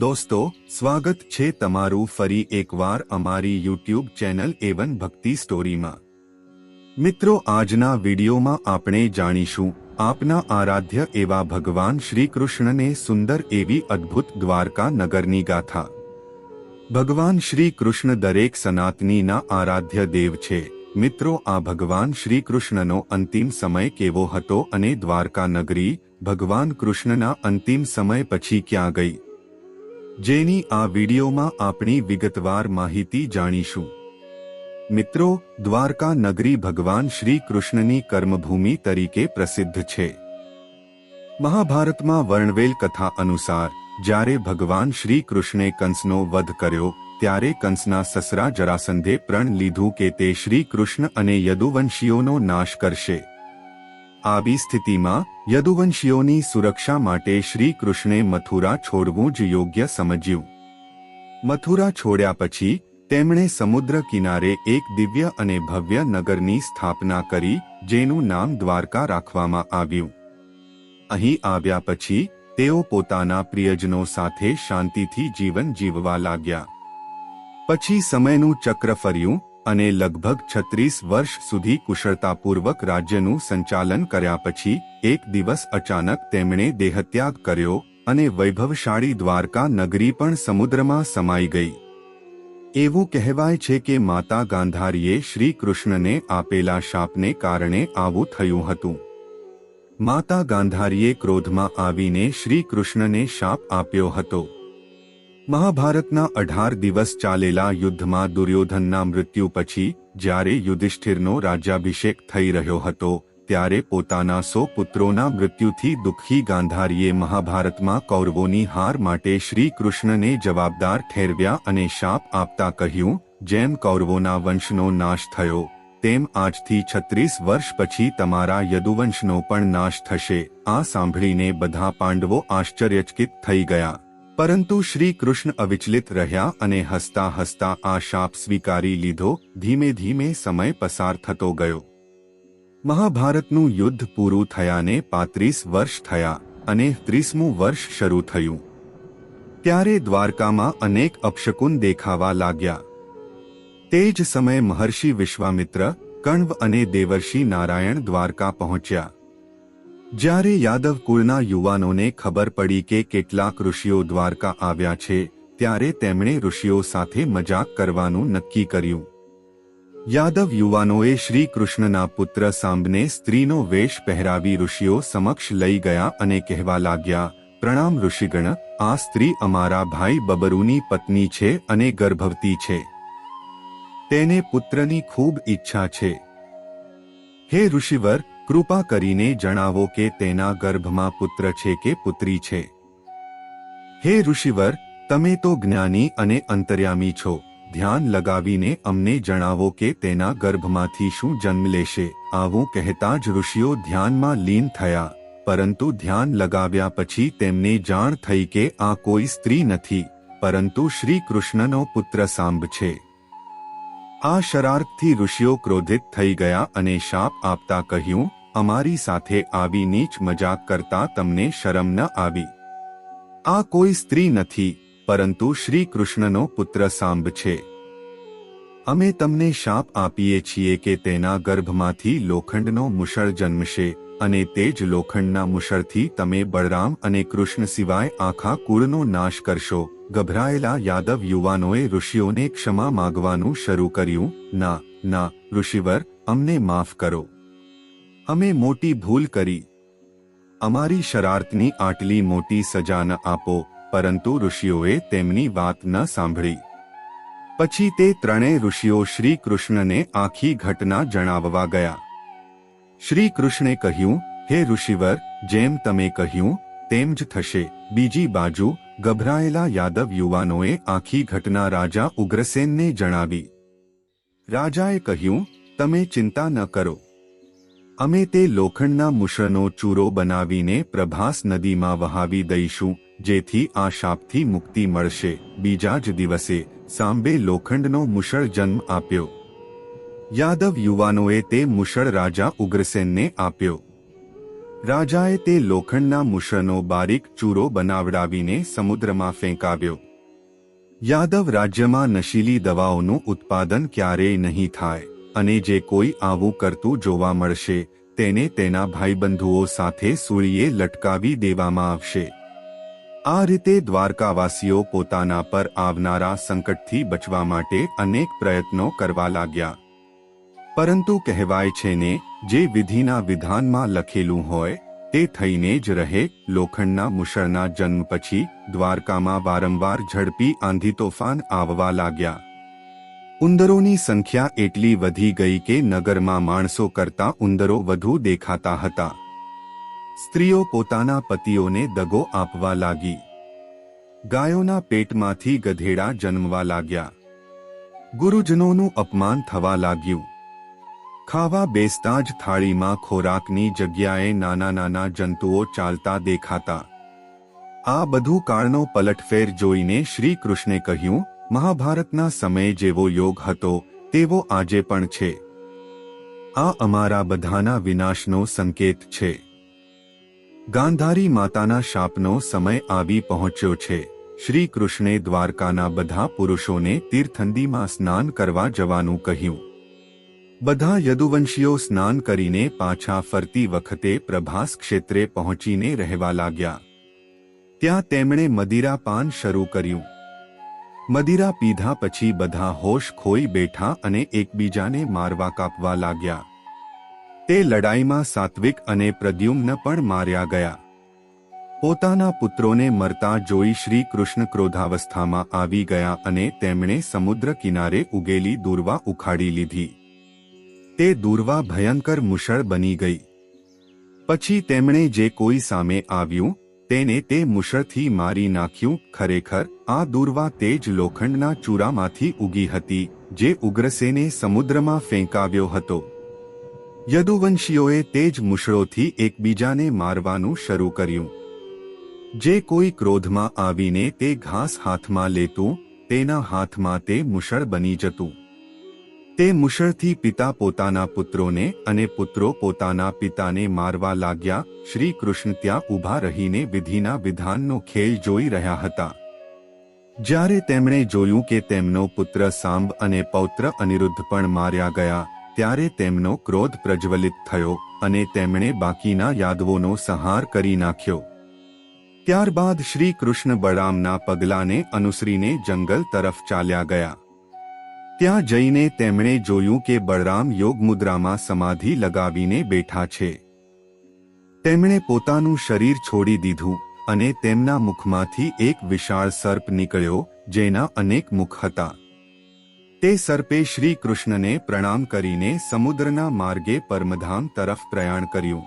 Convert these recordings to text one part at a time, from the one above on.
દોસ્તો, સ્વાગત છે તમારું ફરી એકવાર અમારી યુટ્યુબ ચેનલ એવન ભક્તિ સ્ટોરીમાં. મિત્રો, આજના વિડીયોમાં આપણે જાણીશું, આપના આરાધ્ય એવા ભગવાન શ્રી કૃષ્ણને સુંદર એવી અદ્ભુત દ્વારકા નગરની ગાથા. ભગવાન શ્રી કૃષ્ણ દરેક સનાતનીના આરાધ્ય દેવ છે. મિત્રો, આ ભગવાન શ્રી કૃષ્ણનો અંતિમ સમય કેવો હતો અને દ્વારકા નગરી ભગવાન કૃષ્ણના અંતિમ સમય પછી ક્યાં ગઈ? જેની આ વિડીયોમાં આપણી વિગતવાર માહિતી જાણીશું. મિત્રો, દ્વારકા નગરી ભગવાન શ્રી કૃષ્ણની કર્મભૂમિ તરીકે પ્રસિદ્ધ છે. મહાભારતમાં વર્ણવેલ કથા અનુસાર, જ્યારે ભગવાન શ્રી કૃષ્ણે કંસનો વધ કર્યો, ત્યારે કંસના સસરા જરાસંધે પ્રણ લીધું કે તે શ્રી કૃષ્ણ અને યદુવંશીઓનો નાશ કરશે. આવી સ્થિતિમાં યદુવંશીઓની સુરક્ષા માટે શ્રી કૃષ્ણે મથુરા છોડવું જ યોગ્ય સમજ્યું. મથુરા છોડ્યા પછી તેમણે સમુદ્ર કિનારે એક દિવ્ય અને ભવ્ય નગરની સ્થાપના કરી, જેનું નામ દ્વારકા રાખવામાં આવ્યું. અહીં આવ્યા પછી તેઓ પોતાના પ્રિયજનો સાથે શાંતિથી જીવન જીવવા લાગ્યા. પછી સમયનું ચક્ર ફર્યું અને લગભગ છત્રીસ વર્ષ સુધી કુશળતાપૂર્વક રાજ્યનું સંચાલન કર્યા પછી, એક દિવસ અચાનક તેમણે દેહત્યાગ કર્યો અને વૈભવશાળી દ્વારકા નગરી પણ સમુદ્રમાં સમાઈ ગઈ. એવું કહેવાય છે કે માતા ગાંધારીએ શ્રી કૃષ્ણને આપેલા શાપને કારણે આવું થયું હતું. માતા ગાંધારીએ ક્રોધમાં આવીને શ્રી કૃષ્ણને શાપ આપ્યો હતો. મહાભારતના અઢાર દિવસ ચાલેલા યુદ્ધમાં દુર્યોધનના મૃત્યુ પછી, જ્યારે યુધિષ્ઠિરનો રાજ્યાભિષેક થઈ રહ્યો હતો, ત્યારે પોતાના સો પુત્રોના મૃત્યુથી દુઃખી ગાંધારીએ મહાભારતમાં કૌરવોની હાર માટે શ્રી કૃષ્ણને જવાબદાર ઠેરવ્યા અને શાપ આપતા કહ્યું, જેમ કૌરવોના વંશનો નાશ થયો, તેમ આજથી છત્રીસ વર્ષ પછી તમારા યદુવંશનો પણ નાશ થશે. આ સાંભળીને બધા પાંડવો આશ્ચર્યચકિત થઈ ગયા. પરંતુ શ્રી કૃષ્ણ અવિચલિત રહ્યા અને હસતા હસતા આ શાપ સ્વીકારી લીધો. ધીમે ધીમે સમય પસાર થતો ગયો. મહાભારતનું યુદ્ધ પૂરું થયાને પાંત્રીસ વર્ષ થયા અને ત્રીસમું વર્ષ શરૂ થયું. ત્યારે દ્વારકામાં અનેક અપશકુન દેખાવા લાગ્યા. તે જ સમયે મહર્ષિ વિશ્વામિત્ર, કણ્વ અને દેવર્ષિ નારાયણ દ્વારકા પહોંચ્યા. જ્યારે યાદવ કુળના યુવાનોને ખબર પડી કે કેટલાક ઋષિઓ દ્વારકા આવ્યા છે, ત્યારે તેમણે ઋષિઓ સાથે મજાક કરવાનું નક્કી કર્યું. યાદવ યુવાનોએ શ્રી કૃષ્ણના પુત્ર સાંબને સ્ત્રીનો વેશ પહેરાવી ઋષિઓ સમક્ષ લઈ ગયા અને કહેવા લાગ્યા, પ્રણામ ઋષિગણ, આ સ્ત્રી અમારા ભાઈ બબરુની પત્ની છે અને ગર્ભવતી છે. તેને પુત્રની ખૂબ ઈચ્છા છે. હે ઋષિવર કૃપા કરીને જણાવો કે તેના ગર્ભમાં પુત્ર છે કે પુત્રી છે? હે ઋષિવર, તમે તો જ્ઞાની અને અંતર્યામી છો. ધ્યાન લગાવીને અમને જણાવો કે તેના ગર્ભમાંથી શું જન્મ લેશે. આવું કહેતા જ ઋષિઓ ધ્યાનમાં લીન થયા. પરંતુ ધ્યાન લગાવ્યા પછી તેમને જાણ થઈ કે આ કોઈ સ્ત્રી નથી. પરંતુ શ્રી કૃષ્ણનો પુત્ર સાંભ છે. આ શરાર્થથી ઋષિઓ ક્રોધિત થઈ ગયા અને શાપ આપતા કહ્યું અમારી સાથે આવી નીચ મજાક કરતા તમને શરમ ન આવી. આ કોઈ સ્ત્રી નથી, પરંતુ શ્રી કૃષ્ણનો પુત્ર સાંભ છે. અમે તમને શાપ આપીએ છીએ કે તેના ગર્ભમાંથી લોખંડનો મુશળ જન્મશે અને તે જ લોખંડના મુશળથી તમે બળરામ અને કૃષ્ણ સિવાય આખા કુળનો નાશ કરશો. ગભરાયેલા યાદવ યુવાનોએ ઋષિઓને ક્ષમા માગવાનું શરૂ કર્યું. ના ના, ઋષિવર, અમને માફ કરો. અમે મોટી ભૂલ કરી. અમારી શરારતની આટલી મોટી સજા ન આપો, પરંતુ ઋષિઓએ તેમની વાત ન સાંભળી. પછી તે ત્રણેય ઋષિઓ શ્રી કૃષ્ણને આખી ઘટના જણાવવા ગયા. શ્રી કૃષ્ણે કહ્યું, હે ઋષિવર, જેમ તમે કહ્યું, તેમ જ થશે. બીજી બાજુ, ગભરાયેલા યાદવ યુવાનોએ આખી ઘટના રાજા ઉગ્રસેનને જણાવી. રાજાએ કહ્યું, તમે ચિંતા ન કરો. અમે તે લોખંડના મુશળનો ચૂરો બનાવીને પ્રભાસ નદીમાં વહાવી દઈશું, જેથી આ શાપથી મુક્તિ મળશે. બીજા જ દિવસે સાંબે લોખંડનો મુશળ જન્મ આપ્યો. યાદવ યુવાનોએ તે મુશળ રાજા ઉગ્રસેનને આપ્યો. રાજાએ તે લોખંડના મુશળનો બારીક ચૂરો બનાવડાવીને સમુદ્રમાં ફેંકાવ્યો. યાદવ રાજ્યમાં નશીલી દવાઓનું ઉત્પાદન ક્યારેય નહીં થાય. અને જે કોઈ આવું કરતું જોવા મળશે, તેને તેના ભાઈબંધુઓ સાથે સૂળીએ લટકાવી દેવામાં આવશે. આ રીતે દ્વારકાવાસીઓ પોતાના પર આવનારા સંકટથી બચવા માટે અનેક પ્રયત્નો કરવા લાગ્યા. પરંતુ કહેવાય છે ને, જે વિધિના વિધાનમાં લખેલું હોય, તે થઈને જ રહે, લોખંડના મુશળના જન્મ પછી દ્વારકામાં વારંવાર ઝડપી આંધી તોફાન આવવા લાગ્યા. ઉંદરોની સંખ્યા એટલી વધી ગઈ કે નગરમાં માણસો કરતા ઉંદરો વધુ દેખાતા હતા. સ્ત્રીઓ પોતાના પતિઓને દગો આપવા લાગી. ગાયોના પેટમાંથી ગધેડા જન્મવા લાગ્યા. ગુરુજનોનું અપમાન થવા લાગ્યું. ખાવા બેસતા જ થાળીમાં ખોરાકની જગ્યાએ નાના નાના જંતુઓ ચાલતા દેખાતા. આ બધું કાળનો પલટફેર જોઈને શ્રી કૃષ્ણે કહ્યું મહાભારતના સમય જેવો યોગ હતો, તેવો આજે પણ છે. આ અમારા બધાના વિનાશનો સંકેત છે. ગાંધારી માતાના શાપનો સમય આવી પહોંચ્યો છે. શ્રી કૃષ્ણે દ્વારકાના બધા પુરુષોને તીર્થંદીમાં સ્નાન કરવા જવાનું કહ્યું. બધા યદુવંશીઓ સ્નાન કરીને પાછા ફરતી વખતે પ્રભાસ ક્ષેત્રે પહોંચીને રહેવા લાગ્યા. ત્યાં તેમણે મદિરાપાન શરૂ કર્યું. મદિરા પીધા પછી બધા હોશ ખોઈ બેઠા અને એકબીજાને મારવા કાપવા લાગ્યા. તે લડાઈમાં સાત્વિક અને પ્રદ્યુમ્ન પણ માર્યા ગયા. પોતાના પુત્રોને મરતા જોઈ શ્રી કૃષ્ણ ક્રોધાવસ્થામાં આવી ગયા અને તેમણે સમુદ્ર કિનારે ઉગેલી દુર્વા ઉખાડી લીધી. તે દુર્વા ભયંકર મુશળ બની ગઈ. પછી તેમણે જે કોઈ સામે આવ્યું તેને તે મુશળથી મારી નાખ્યું, ખરેખર, આ દુર્વા જ લોખંડના ચૂરામાંથી ઉગી હતી, જે ઉગ્રસેને સમુદ્રમાં ફેંકાવ્યો હતો. યદુવંશીઓએ તે જ મુશળોથી એકબીજાને મારવાનું શરૂ કર્યું. જે કોઈ ક્રોધમાં આવીને તે ઘાસ હાથમાં લેતું, તેના હાથમાં તે મુશળ બની જતું. તે મુશળથી પિતા પોતાના પુત્રોને અને પુત્રો પોતાના પિતાને મારવા લાગ્યા. શ્રી કૃષ્ણ ત્યાં ઊભા રહીને વિધિના વિધાનનો ખેલ જોઈ રહ્યા હતા. જ્યારે તેમણે જોયું કે તેમનો પુત્ર સાંબ અને પૌત્ર અનિરુદ્ધ પણ માર્યા ગયા, ત્યારે તેમનો ક્રોધ પ્રજ્વલિત થયો અને તેમણે બાકીના યાદવોનો સંહાર કરી નાખ્યો. ત્યારબાદ શ્રી કૃષ્ણ બળરામના પગલાને અનુસરીને જંગલ તરફ ચાલ્યા ગયા. ત્યાં જઈને તેમણે જોયું કે બળરામ યોગ મુદ્રામાં સમાધિ લગાવીને બેઠા છે. તેમણે પોતાનું શરીર છોડી દીધું અને તેમના મુખમાંથી એક વિશાળ સર્પ નીકળ્યો, જેના અનેક મુખ હતા. તે સર્પે શ્રી કૃષ્ણને પ્રણામ કરીને સમુદ્રના માર્ગે પરમધામ તરફ પ્રયાણ કર્યું.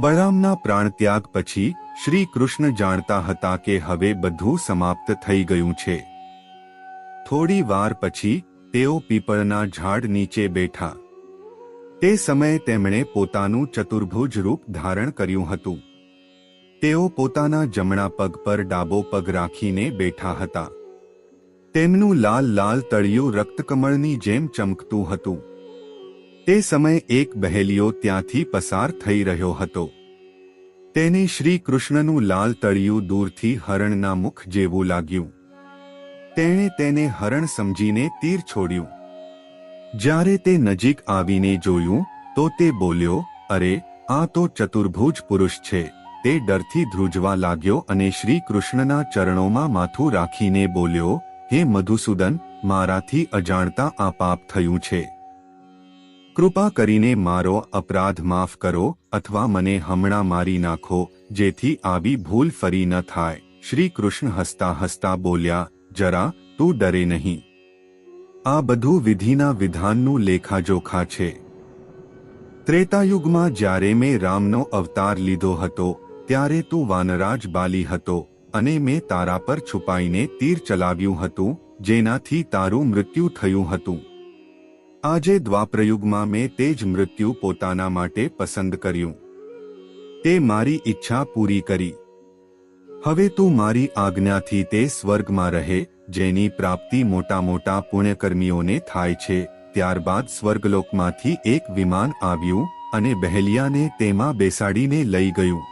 બળરામના પ્રાણત્યાગ પછી શ્રી કૃષ્ણ જાણતા હતા કે હવે બધું સમાપ્ત થઈ ગયું છે. થોડી વાર પછી તેઓ પીપળના ઝાડ નીચે બેઠા. તે સમયે તેમણે પોતાનું ચતુર્ભુજ રૂપ ધારણ કર્યું હતું. તેઓ પોતાના જમણા પગ પર ડાબો પગ રાખીને બેઠા હતા. તેમનું લાલ લાલ તળિયું રક્તકમળની જેમ ચમકતું હતું. તે સમયે એક બહેલીઓ ત્યાંથી પસાર થઈ રહ્યો હતો. તેને શ્રી કૃષ્ણનું લાલ તળિયું દૂરથી હરણના મુખ જેવું લાગ્યું. તેણે તેને હરણ સમજીને તીર છોડ્યું. જ્યારે તે નજીક આવીને જોયું, તો તે બોલ્યો, અરે, આ તો ચતુર્ભુજ પુરુષ છે. તે ડરથી ધ્રુજવા લાગ્યો અને શ્રી કૃષ્ણના ચરણોમાં માથું રાખીને બોલ્યો, હે મધુસૂદન, મારાથી અજાણતા આ પાપ થયું છે. કૃપા કરીને મારો અપરાધ માફ કરો અથવા મને હમણાં મારી નાખો, જેથી આવી ભૂલ ફરી ન થાય. શ્રી કૃષ્ણ હસતા હસતા બોલ્યા જરા, તું ડરે નહીં. આ બધું વિધિના વિધાનનું લેખાજોખા છે. ત્રેતાયુગમાં જ્યારે મેં રામનો અવતાર લીધો હતો, ત્યારે તું વાનરાજ બાલી હતો અને મેં તારા પર છુપાઈને તીર ચલાવ્યું હતું, જેનાથી તારું મૃત્યુ થયું હતું. આજે દ્વાપ્રયુગમાં મેં તે જ મૃત્યુ પોતાના માટે પસંદ કર્યું. તે મારી ઈચ્છા પૂરી કરી. હવે તું મારી આજ્ઞાથી તે સ્વર્ગમાં રહે, જેની પ્રાપ્તિ મોટા મોટા પુણ્યકર્મીઓને થાય છે. ત્યારબાદ સ્વર્ગલોકમાંથી એક વિમાન આવ્યું અને બહેલિયાને તેમાં બેસાડીને લઈ ગયું.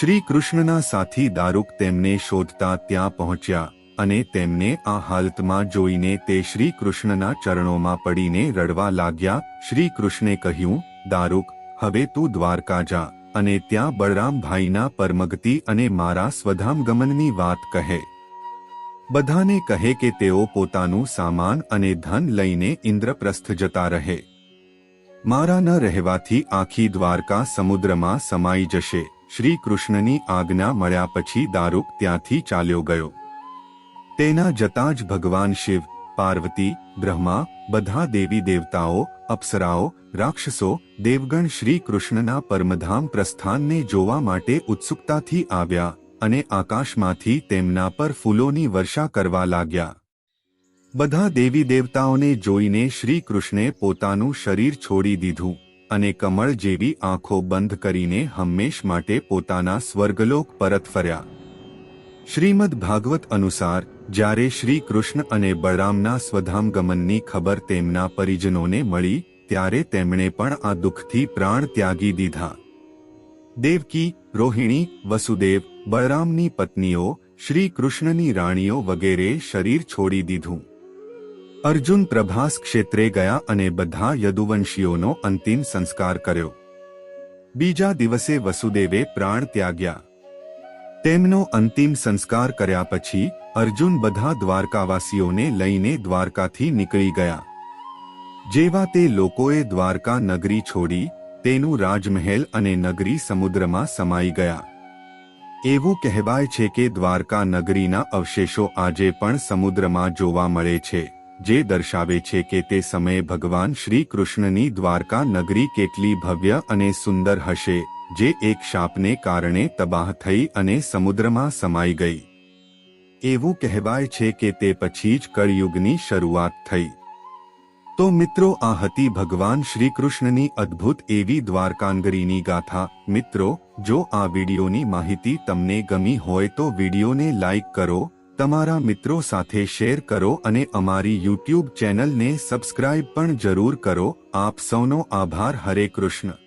શ્રી કૃષ્ણના સાથી દારૂક તેમને શોધતા ત્યાં પહોંચ્યા અને તેમને આ હાલતમાં જોઈને તે શ્રી કૃષ્ણના ચરણોમાં પડીને રડવા લાગ્યા. શ્રી કૃષ્ણે કહ્યું, દારૂક, હવે તું દ્વારકા જા. અને ત્યાં બળરામભાઈના પરમગતિ અને મારા સ્વધામગમનની વાત કહે. બધાને કહે કે તેઓ પોતાનું સામાન અને ધન લઈને ઇન્દ્રપ્રસ્થ જતા રહે. મારા ન રહેવાથી આખી દ્વારકા સમુદ્રમાં સમાઈ જશે. શ્રી કૃષ્ણની આજ્ઞા મળ્યા પછી દારૂક ત્યાંથી ચાલ્યો ગયો. તેના જતાં જ ભગવાન શિવ પાર્વતી, બ્રહ્મા, બધા દેવી દેવતાઓ, અપ્સરાઓ, રાક્ષસો, દેવગણ શ્રી કૃષ્ણના પરમધામ પ્રસ્થાનને જોવા માટે ઉત્સુકતાથી આવ્યા અને આકાશમાંથી તેમના પર ફૂલોની વર્ષા કરવા લાગ્યા. બધા દેવી દેવતાઓને જોઈને શ્રી કૃષ્ણે પોતાનું શરીર છોડી દીધું અને કમળ જેવી આંખો બંધ કરીને હંમેશ માટે પોતાના સ્વર્ગલોક પરત ફર્યા. શ્રીમદ ભાગવત અનુસાર જ્યારે શ્રી કૃષ્ણ અને બળરામના સ્વધામગમનની ખબર તેમના પરિજનોને મળી, ત્યારે તેમણે પણ આ દુઃખથી પ્રાણ ત્યાગી દીધા. દેવકી, રોહિણી, વસુદેવ, બળરામની પત્નીઓ, શ્રી કૃષ્ણની રાણીઓ વગેરે શરીર છોડી દીધું. અર્જુન પ્રભાસ ક્ષેત્રે ગયા અને બધા યદુવંશીઓનો અંતિમ સંસ્કાર કર્યો. બીજા દિવસે વસુદેવે પ્રાણ ત્યાગ્યા. તેમનો અંતિમ સંસ્કાર કર્યા પછી, અર્જુન બધા દ્વારકાવાસીઓને લઈને દ્વારકાથી નીકળી ગયા. જેવા તે લોકોએ દ્વારકા નગરી છોડી, તેનું રાજમહેલ અને નગરી સમુદ્રમાં સમાઈ ગયા. એવું કહેવાય છે કે દ્વારકા નગરીના અવશેષો આજે પણ સમુદ્રમાં જોવા મળે છે. જે દર્શાવે છે કે તે સમયે ભગવાન શ્રી કૃષ્ણની દ્વારકા નગરી કેટલી ભવ્ય અને સુંદર હશે, જે એક શાપને કારણે તબાહ થઈ અને સમુદ્રમાં સમાઈ ગઈ. એવું કહેવાય છે કે તે પછી જ કળયુગની શરૂઆત થઈ. તો મિત્રો, આ હતી ભગવાન શ્રી કૃષ્ણની અદ્ભુત એવી દ્વારકાંગરીની ગાથા. મિત્રો, જો આ વિડીયોની માહિતી તમને ગમી હોય તો વિડીયોને લાઇક કરો તમારા મિત્રો સાથે શેર કરો અને અમારી યુટ્યુબ ચેનલને સબસ્ક્રાઇબ પણ જરૂર કરો. આપ સૌનો આભાર. હરે કૃષ્ણ.